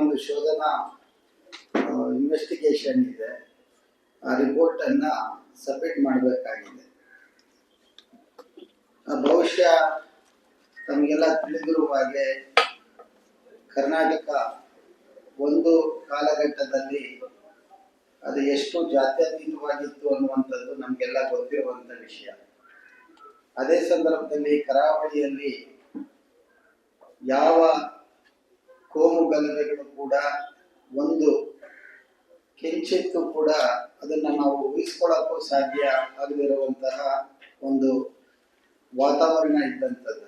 ಒಂದು ಶೋಧನಾ ಇನ್ವೆಸ್ಟಿಗೇಷನ್ ಇದೆ. ಆ ರಿಪೋರ್ಟ್ ಅನ್ನ ಸಬ್ಮಿಟ್ ಮಾಡಬೇಕಾಗಿದೆ. ಬಹುಶಃ ತಮಗೆಲ್ಲ ತಿಳಿದಿರುವ ಹಾಗೆ ಕರ್ನಾಟಕ ಒಂದು ಕಾಲಘಟ್ಟದಲ್ಲಿ ಅದು ಎಷ್ಟು ಜಾತ್ಯತೀತವಾಗಿತ್ತು ಅನ್ನುವಂಥದ್ದು ನಮಗೆಲ್ಲ ಗೊತ್ತಿರುವಂಥ ವಿಷಯ. ಅದೇ ಸಂದರ್ಭದಲ್ಲಿ ಕರಾವಳಿಯಲ್ಲಿ ಯಾವ ಕೋಮು ಗಲಭೆಗಳು ಕೂಡ ಒಂದು, ಕಿಂಚಿತ್ತು ಕೂಡ ಅದನ್ನ ನಾವು ಊಹಿಸ್ಕೊಳ್ಳೋಕ್ಕೂ ಸಾಧ್ಯ ಆಗದಿರುವಂತಹ ಒಂದು ವಾತಾವರಣ ಇದ್ದಂಥದ್ದು.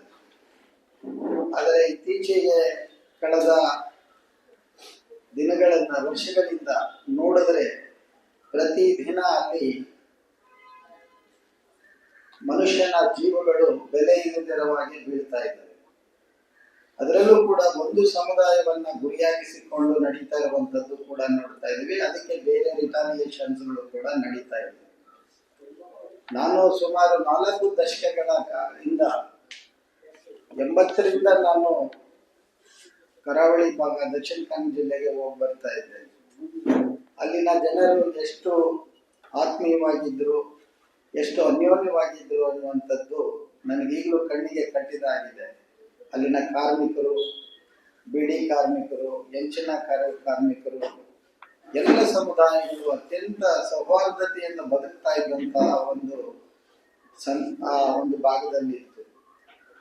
ಆದರೆ ಇತ್ತೀಚೆಗೆ ಕಳೆದ ದಿನಗಳನ್ನ, ವರ್ಷಗಳಿಂದ ನೋಡಿದ್ರೆ ಪ್ರತಿದಿನ ಅಲ್ಲಿ ಮನುಷ್ಯನ ಜೀವಗಳು ಬೆಲೆ ಇಲ್ಲದಿರವಾಗಿ ಬೀಳ್ತಾ ಇದ್ದಾವೆ. ಅದರಲ್ಲೂ ಕೂಡ ಒಂದು ಸಮುದಾಯವನ್ನ ಗುರಿಯಾಗಿಸಿಕೊಂಡು ನಡೀತಾ ಇರುವಂತದ್ದು ಕೂಡ ನೋಡ್ತಾ ಇದೀವಿ ಅದಕ್ಕೆ ಬೇರೆ ರಿಟಾಲಿಯೇಷನ್ಸ್ಗಳು ಕೂಡ ನಡೀತಾ ಇದೆ ನಾನು ಸುಮಾರು ನಾಲ್ಕು ದಶಕಗಳ ಇಂದ ಎಂಬತ್ತರಿಂದ ನಾನು ಕರಾವಳಿ ಭಾಗ, ದಕ್ಷಿಣ ಕನ್ನಡ ಜಿಲ್ಲೆಗೆ ಹೋಗಿ ಬರ್ತಾ ಇದ್ದೆ. ಅಲ್ಲಿನ ಜನರು ಎಷ್ಟು ಆತ್ಮೀಯವಾಗಿದ್ರು, ಎಷ್ಟು ಅನ್ಯೋನ್ಯವಾಗಿದ್ರು ಅನ್ನುವಂಥದ್ದು ನನಗೀಗಲೂ ಕಣ್ಣಿಗೆ ಕಟ್ಟಿದಾಗಿದೆ. ಅಲ್ಲಿನ ಕಾರ್ಮಿಕರು, ಬಿಡಿ ಕಾರ್ಮಿಕರು ಹೆಂಚಿನ ಕಾರ- ಕಾರ್ಮಿಕರು, ಎಲ್ಲ ಸಮುದಾಯಗಳು ಅತ್ಯಂತ ಸೌಹಾರ್ದತೆಯಿಂದ ಬದುಕ್ತಾ ಇದ್ದಂತಹ ಒಂದು ಸನ್ ಆ ಒಂದು ಭಾಗದಲ್ಲಿ ಇತ್ತು.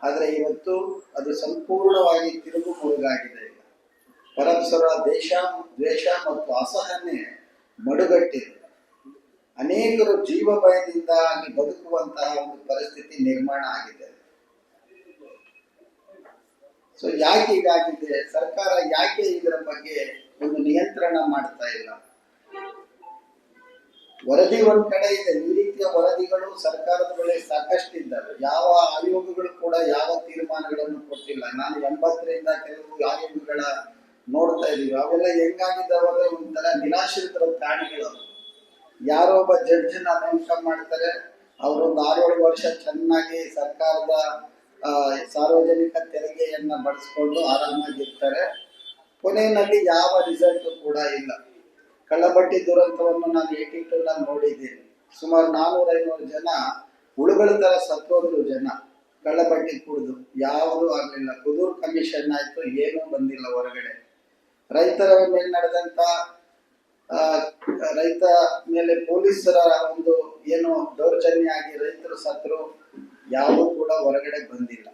ಆದರೆ ಇವತ್ತು ಅದು ಸಂಪೂರ್ಣವಾಗಿ ತಿರುಗು ಮುಳುಗಾಗಿದೆ ಈಗ. ಪರಸ್ಪರ ದೇಶ, ದ್ವೇಷ ಮತ್ತು ಅಸಹನೆ ಮಡುಗಟ್ಟಿದೆ. ಅನೇಕರು ಜೀವ ಭಯದಿಂದ ಅಲ್ಲಿ ಬದುಕುವಂತಹ ಒಂದು ಪರಿಸ್ಥಿತಿ ನಿರ್ಮಾಣ ಆಗಿದೆ. ಸೊ ಯಾಕೆ ಹೀಗಾಗಿದೆ ಸರ್ಕಾರ ಯಾಕೆ ಇದರ ಬಗ್ಗೆ ಒಂದು ನಿಯಂತ್ರಣ ಮಾಡ್ತಾ ಇಲ್ಲ? ವರದಿ ಒಂದ್ ಕಡೆ ಇದೆ. ಈ ರೀತಿಯ ವರದಿಗಳು ಸರ್ಕಾರದ ಬಳಿ ಸಾಕಷ್ಟು ಇದ್ದಾವೆ ಯಾವ ಆಯೋಗಗಳು ಕೂಡ ಯಾವ ತೀರ್ಮಾನಗಳನ್ನು ಕೊಟ್ಟಿಲ್ಲ. ನಾನು ಎಂಬತ್ತರಿಂದ ಕೆಲವು ಆಯೋಗಗಳ ನೋಡ್ತಾ ಇದೀವಿ ಅವೆಲ್ಲ ಹೆಂಗಾಗಿದ್ದಾವೆ ಒಂಥರ ನಿರಾಶ್ರಿತರ ಪ್ರಾಣಿಗಳು. ಯಾರೊಬ್ಬ ಜಡ್ಜ್ನ ನೇಮಕ ಮಾಡ್ತಾರೆ. ಅವರೊಂದು ಆರೇಳು ವರ್ಷ ಚೆನ್ನಾಗಿ ಸರ್ಕಾರದ ಸಾರ್ವಜನಿಕ ತೆರಿಗೆಯನ್ನ ಬಳಸ್ಕೊಂಡು ಆರಾಮಾಗಿರ್ತಾರೆ. ಕೊನೆಯಲ್ಲಿ ಯಾವ ರಿಸಲ್ಟ್ ಕೂಡ ಇಲ್ಲ. ಕಳ್ಳಬಟ್ಟಿ ದುರಂತವನ್ನು ನಾನು ಏಟಿ ಟೂ ನೋಡಿದ್ದೀನಿ. ಸುಮಾರು ಐನೂರು ಜನ ಹುಳುಗಳ ತರ ಸತ್ತೋದ್ರು ಜನ. ಕಳ್ಳಬಟ್ಟಿ ಕುಡಿದು ಯಾವುದೂ ಆಗಲಿಲ್ಲ. ಕುದೂರ್ ಕಮಿಷನ್ ಆಯ್ತು, ಏನೂ ಬಂದಿಲ್ಲ ಹೊರಗಡೆ. ರೈತರ ಮೇಲೆ ನಡೆದಂತ ರೈತ ಮೇಲೆ ಪೊಲೀಸರ ಒಂದು ಏನು ದೌರ್ಜನ್ಯ ಆಗಿ ರೈತರು ಸತ್ರು ಯಾವುದೂ ಕೂಡ ಹೊರಗಡೆ ಬಂದಿಲ್ಲ.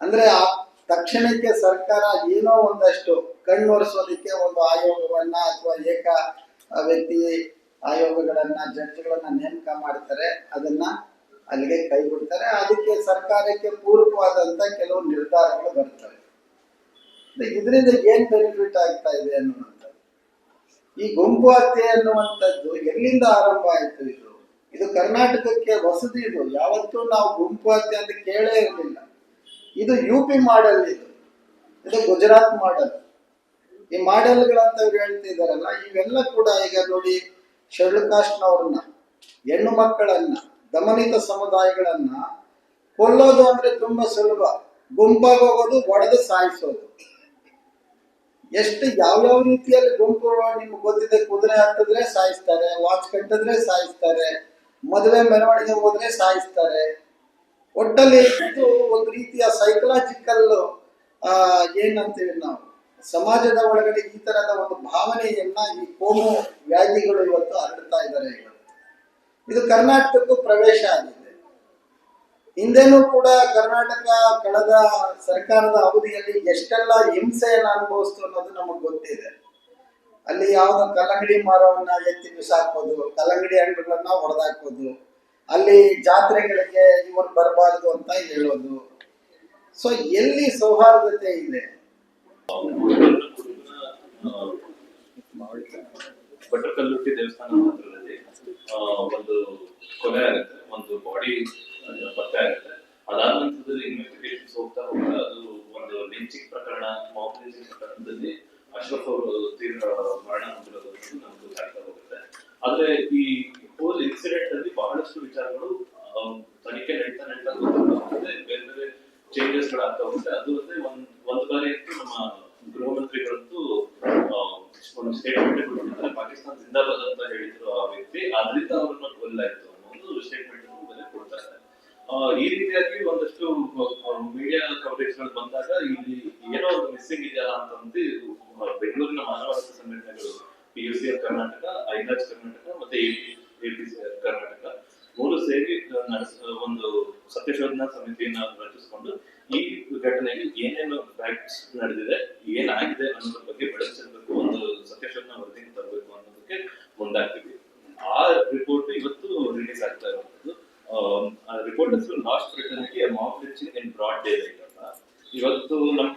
ಅಂದ್ರೆ ಆ ತಕ್ಷಣಕ್ಕೆ ಸರ್ಕಾರ ಏನೋ ಒಂದಷ್ಟು ಕಣ್ಣೊರೆಸೋದಕ್ಕೆ ಒಂದು ಆಯೋಗವನ್ನ ಅಥವಾ ಏಕ ವ್ಯಕ್ತಿ ಆಯೋಗಗಳನ್ನ, ಜಡ್ಜ್ಗಳನ್ನ ನೇಮಕ ಮಾಡ್ತಾರೆ, ಅದನ್ನ ಅಲ್ಲಿಗೆ ಕೈ ಬಿಡ್ತಾರೆ ಅದಕ್ಕೆ ಸರ್ಕಾರಕ್ಕೆ ಪೂರಕವಾದಂತ ಕೆಲವು ನಿರ್ಧಾರಗಳು ಬರ್ತವೆ. ಇದರಿಂದ ಏನ್ ಬೆನಿಫಿಟ್ ಆಗ್ತಾ ಇದೆ ಅನ್ನುವಂಥದ್ದು. ಈ ಗುಂಪು ಹತ್ಯೆ ಅನ್ನುವಂಥದ್ದು ಎಲ್ಲಿಂದ ಆರಂಭ ಆಯ್ತು ಇದು? ಇದು ಕರ್ನಾಟಕಕ್ಕೆ ಹೊಸದು ಇದು. ಯಾವತ್ತೂ ನಾವು ಗುಂಪು ಹತ್ಯೆ ಅಂತ ಕೇಳೇ ಇರಲಿಲ್ಲ. ಇದು ಯು ಪಿ ಮಾಡೆಲ್ ಇದು. ಇದು ಗುಜರಾತ್ ಮಾಡೆಲ್ ಈ ಮಾಡೆಲ್ಗಳಂತ ಇವ್ರು ಹೇಳ್ತಿದಾರಲ್ಲ, ಇವೆಲ್ಲ ಕೂಡ ಈಗ ನೋಡಿ ಶೆಡ್ಯೂಲ್ ಕಾಸ್ಟ್ನವ್ರನ್ನ ಹೆಣ್ಣು ಮಕ್ಕಳನ್ನ, ದಮನಿತ ಸಮುದಾಯಗಳನ್ನ ಕೊಲ್ಲೋದು ಅಂದ್ರೆ ತುಂಬಾ ಸುಲಭ. ಗುಂಪಾಗಿ ಹೋಗೋದು ಒಡೆದು ಸಾಯಿಸೋದು. ಎಷ್ಟು ಯಾವ್ಯಾವ ರೀತಿಯಲ್ಲಿ ಗುಂಪು ನಿಮ್ಗೆ ಗೊತ್ತಿದೆ, ಕುದುರೆ ಹತ್ತಿದ್ರೆ ಸಾಯಿಸ್ತಾರೆ, ವಾಚ್ ಕಟ್ಟಿದ್ರೆ ಸಾಯಿಸ್ತಾರೆ ಮದುವೆ ಮೆರವಣಿಗೆ ಹೋದ್ರೆ ಸಾಯಿಸ್ತಾರೆ. ಒಟ್ಟಲ್ಲಿ ಇದು ಒಂದು ರೀತಿಯ ಸೈಕಲಾಜಿಕಲ್ ಏನಂತೀವಿ ನಾವು, ಸಮಾಜದ ಒಳಗಡೆ ಈ ತರದ ಒಂದು ಭಾವನೆಯನ್ನ ಈ ಕೋಮು ವ್ಯಾಧಿಗಳು ಇವತ್ತು ಹರಡ್ತಾ ಇದ್ದಾರೆ ಇದು ಕರ್ನಾಟಕಕ್ಕೂ ಪ್ರವೇಶ ಆಗಿದೆ. ಹಿಂದೆನೂ ಕೂಡ ಕರ್ನಾಟಕ ಕಳೆದ ಸರ್ಕಾರದ ಅವಧಿಯಲ್ಲಿ ಎಷ್ಟೆಲ್ಲ ಹಿಂಸೆಯನ್ನು ಅನುಭವಿಸ್ತು ಅನ್ನೋದು ನಮಗೆ ಗೊತ್ತಿದೆ. ಅಲ್ಲಿ ಯಾವುದೋ ಕಲ್ಲಂಗಡಿ ಮಾರವನ್ನ ಎತ್ತಿ ಬಿಸಾಕ್ಬೋದು, ಕಲ್ಲಂಗಡಿ ಹಣ್ಣುಗಳನ್ನ ಹೊಡೆದಾಕ್ಬೋದು ಅಲ್ಲಿ ಜಾತ್ರೆಗಳಿಗೆ ಇವರು ಬರಬಾರದು ಅಂತ ಹೇಳೋದು. ಸೊ ಎಲ್ಲಿ ಸೌಹಾರ್ದತೆ ಇದೆ? ಭಟ್ರಕಲ್ಲುಟ್ಟಿ ದೇವಸ್ಥಾನ ಹತ್ರದಲ್ಲಿ ಒಂದು ಕೊಲೆ ಆಗುತ್ತೆ, ಒಂದು ಬಾಡಿ ಪತ್ತೆ ಆಗುತ್ತೆ. ಅದಾದ ನಂತರದಲ್ಲಿ ಇನ್ವೆಸ್ಟಿಗೇಷನ್ ಹೋಗ್ತಾ ಹೋಗ್ತಾ ಅದು ಒಂದು ಲಿಂಚಿಂಗ್ ಪ್ರಕರಣ ಮಾಪ್ ಪ್ರಕರಣದಲ್ಲಿ ಅಶ್ರಫ್ ಅವರು ತೀವ್ರ ಮರಣ ಹೊಂದಿರೋದು ನಮ್ಗೆ ಗೊತ್ತಾಗ್ತಾ ಹೋಗುತ್ತೆ. ಆದ್ರೆ ಈ ಹೋಲ್ ಇನ್ಸಿಡೆಂಟ್ ಅಲ್ಲಿ ಬಹಳಷ್ಟು ವಿಚಾರಗಳು ತನಿಖೆ ನಡೀತಾ ನಡೀತಾ ಗೊತ್ತಾಗ್ತಾ ಹೋಗುತ್ತೆ. ಬೇರೆ ಬೇರೆ ಚೇಂಜಸ್ ಗಳಾಗ್ತಾ ಹೋಗುತ್ತೆ. ಅದು ಅಲ್ಲದೆ ಒಂದ್ ಒಂದ್ ಬಾರಿ ಅಂತೂ ನಮ್ಮ ಗೃಹಮಂತ್ರಿಗಳಂತೂ ಒಂದು ಸ್ಟೇಟ್ಮೆಂಟ್ ಕೊಟ್ಟಿದ್ದಾರೆ ಪಾಕಿಸ್ತಾನ ಜಿಂದಾಬಾದ್ ಅಂತ ಹೇಳಿದ್ರು ಆ ವ್ಯಕ್ತಿ. ಅದರಿಂದ ಅವ್ರನ್ನ ಕೊಲ್ಲಾಯ್ತು ಅನ್ನೋದು ಸ್ಟೇಟ್ಮೆಂಟ್ ಬೆಲೆ ಕೊಡ್ತಾರೆ ಈ ರೀತಿಯಾಗಿ ಒಂದಷ್ಟು ಮೀಡಿಯಾ ಕವರೇಜ್ಗಳು ಬಂದಾಗ ಇಲ್ಲಿ ಏನೋ ಮಿಸ್ಸಿಂಗ್ ಇದೆಯಲ್ಲ ಅಂತ ಬೆಂಗಳೂರಿನ ಮಾನವ ಹಕ್ಕು ಸಂಘಟನೆಗಳು ಪಿ ಯು ಸಿ ಕರ್ನಾಟಕ ಐರಾಜ್ ಕರ್ನಾಟಕ ಮತ್ತೆ ಎಪಿಸಿ ಕರ್ನಾಟಕ ಮೂರು ಸೇರಿ ನಡೆಸ ಒಂದು ಸತ್ಯಶೋಧನಾ ಸಮಿತಿಯನ್ನ ರಚಿಸಿಕೊಂಡು ಈ ಘಟನೆಗೆ ಏನೇನು ಫ್ಯಾಕ್ಟ್ಸ್ ನಡೆದಿದೆ, ಏನಾಗಿದೆ ಅನ್ನೋದ್ರ ಬಗ್ಗೆ ಬೆಳಕಿಸಬೇಕು ಒಂದು ಸತ್ಯಶೋಧನಾ ವರದಿಯನ್ನು ತರಬೇಕು ಅನ್ನೋದಕ್ಕೆ ಮುಂದಾಗ್ತೀವಿ. ಆ ರಿಪೋರ್ಟ್ ಇವತ್ತು ರಿಲೀಸ್ ಆಗ್ತಾ ಇರುವಂತದ್ದು report last fraternity of reaching in broad day ಇವತ್ತು ನಮ್ಮ